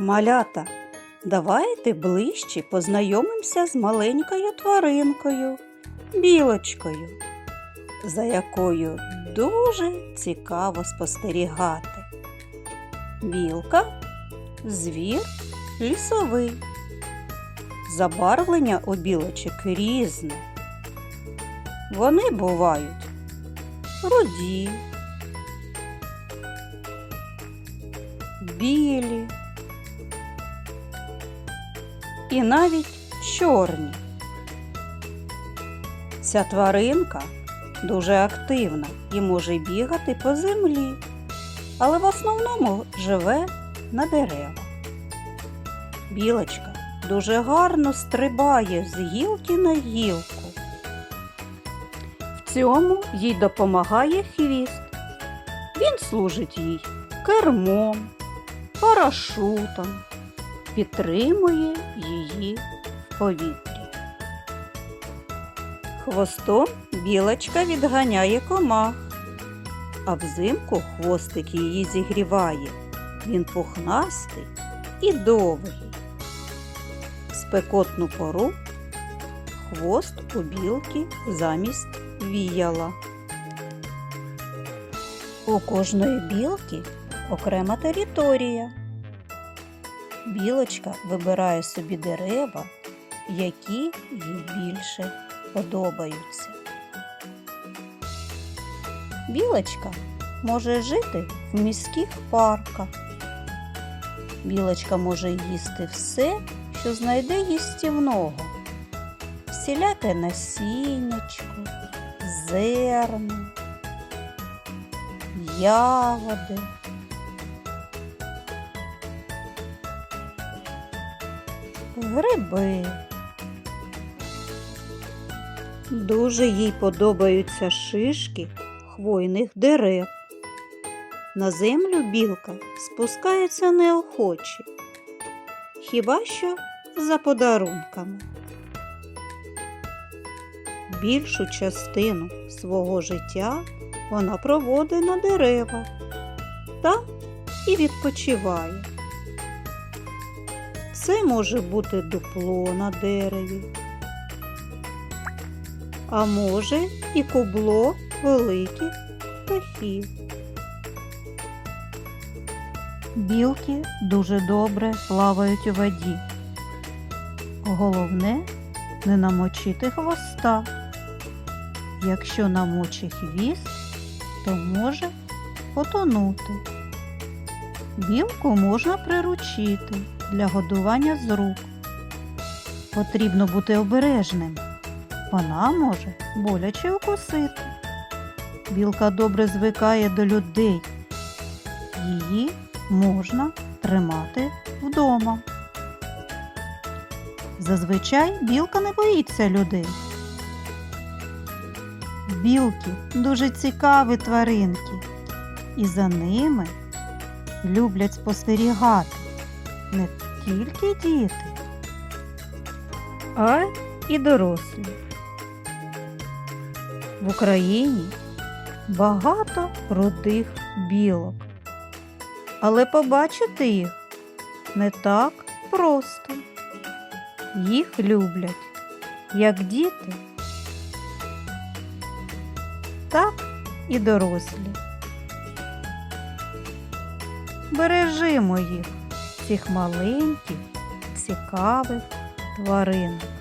Малята, давайте ближче познайомимося з маленькою тваринкою, білочкою, за якою дуже цікаво спостерігати. Білка звір лісовий. Забарвлення у білочок різне. Вони бувають руді, білі і навіть чорні. Ця тваринка дуже активна і може бігати по землі, але в основному живе на деревах. Білочка дуже гарно стрибає з гілки на гілку. В цьому їй допомагає хвіст. Він служить їй кермом, парашутом, підтримує її в повітрі. Хвостом білочка відганяє комах, а взимку хвостик її зігріває. Він пухнастий і довгий. В спекотну пору хвост у білки замість віяла. У кожної білки окрема територія. Білочка вибирає собі дерева, які їй більше подобаються. Білочка може жити в міських парках. Білочка може їсти все, що знайде їстівного. Всіляке насіннячко, зерно, ягоди. Гриби. Дуже їй подобаються шишки хвойних дерев. На землю білка спускається неохоче, хіба що за подарунками. Більшу частину свого життя вона проводить на деревах там і відпочиває. Це може бути дупло на дереві, а може і кубло великих птахів. Білки дуже добре плавають у воді. Головне не намочити хвоста. Якщо намочить хвіст, то може потонути. Білку можна приручити для годування з рук. Потрібно бути обережним. Вона може боляче укусити. Білка добре звикає до людей. Її можна тримати вдома. Зазвичай білка не боїться людей. Білки дуже цікаві тваринки, і за ними люблять спостерігати не тільки діти, а і дорослі. В Україні багато рудих білок, але побачити їх не так просто. Їх люблять як діти, так і дорослі. Бережимо їх, цих маленьких, цікавих тваринок.